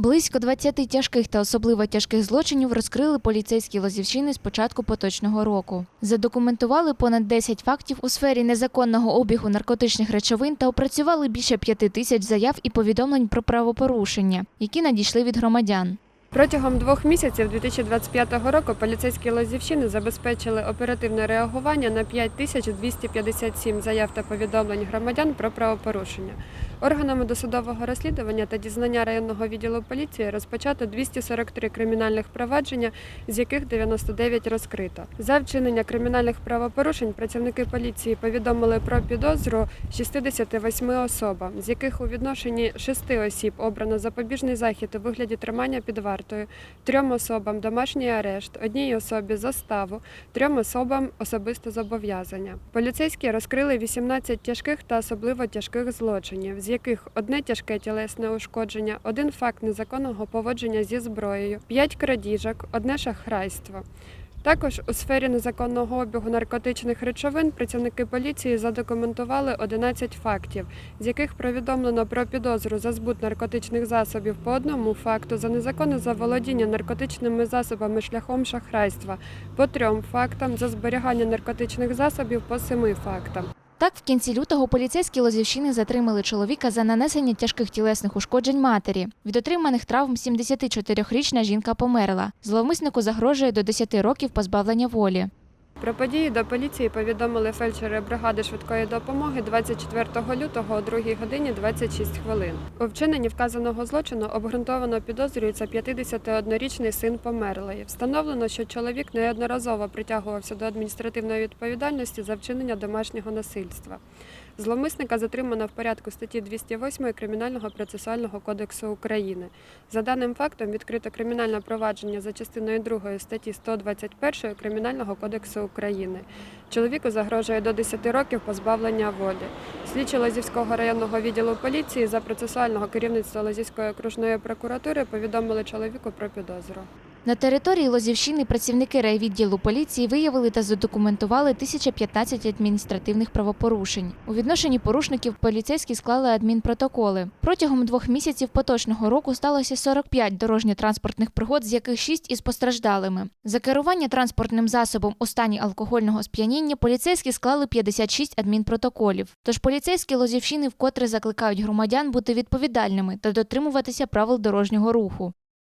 Близько 20 тяжких та особливо тяжких злочинів розкрили поліцейські Лозівщини з початку поточного року. Задокументували понад 10 фактів у сфері незаконного обігу наркотичних речовин та опрацювали більше 5 тисяч заяв і повідомлень про правопорушення, які надійшли від громадян. Протягом двох місяців 2025 року поліцейські Лозівщини забезпечили оперативне реагування на 5257 заяв та повідомлень громадян про правопорушення. Органами досудового розслідування та дізнання районного відділу поліції розпочато 243 кримінальних провадження, з яких 99 розкрито. За вчинення кримінальних правопорушень працівники поліції повідомили про підозру 68 особам, з яких у відношенні 6 осіб обрано запобіжний захід у вигляді тримання під вартою, трьом особам домашній арешт, одній особі заставу, трьом особам особисте зобов'язання. Поліцейські розкрили 18 тяжких та особливо тяжких злочинів, з яких одне тяжке тілесне ушкодження, один факт незаконного поводження зі зброєю, п'ять крадіжок, одне шахрайство. Також у сфері незаконного обігу наркотичних речовин працівники поліції задокументували 11 фактів, з яких повідомлено про підозру за збут наркотичних засобів по одному факту, за незаконне заволодіння наркотичними засобами шляхом шахрайства, по трьом фактам, за зберігання наркотичних засобів по семи фактам. Так, в кінці лютого поліцейські Лозівщини затримали чоловіка за нанесення тяжких тілесних ушкоджень матері. Від отриманих травм 74-річна жінка померла. Зловмиснику загрожує до 10 років позбавлення волі. Про події до поліції повідомили фельдшери бригади швидкої допомоги 24 лютого о 2 годині 26 хвилин. У вчиненні вказаного злочину обґрунтовано підозрюється 51-річний син померлої. Встановлено, що чоловік неодноразово притягувався до адміністративної відповідальності за вчинення домашнього насильства. Зловмисника затримано в порядку статті 208 Кримінального процесуального кодексу України. За даним фактом відкрито кримінальне провадження за частиною 2 статті 121 Кримінального кодексу України. Чоловіку загрожує до 10 років позбавлення волі. Слідчі Лозівського районного відділу поліції за процесуального керівництва Лозівської окружної прокуратури повідомили чоловіку про підозру. На території Лозівщини працівники райвідділу поліції виявили та задокументували 1015 адміністративних правопорушень. У відношенні порушників поліцейські склали адмінпротоколи. Протягом двох місяців поточного року сталося 45 дорожньо-транспортних пригод, з яких 6 із постраждалими. За керування транспортним засобом у стані алкогольного сп'яніння поліцейські склали 56 адмінпротоколів. Тож поліцейські Лозівщини вкотре закликають громадян бути відповідальними та дотримуватися правил дорожнього руху.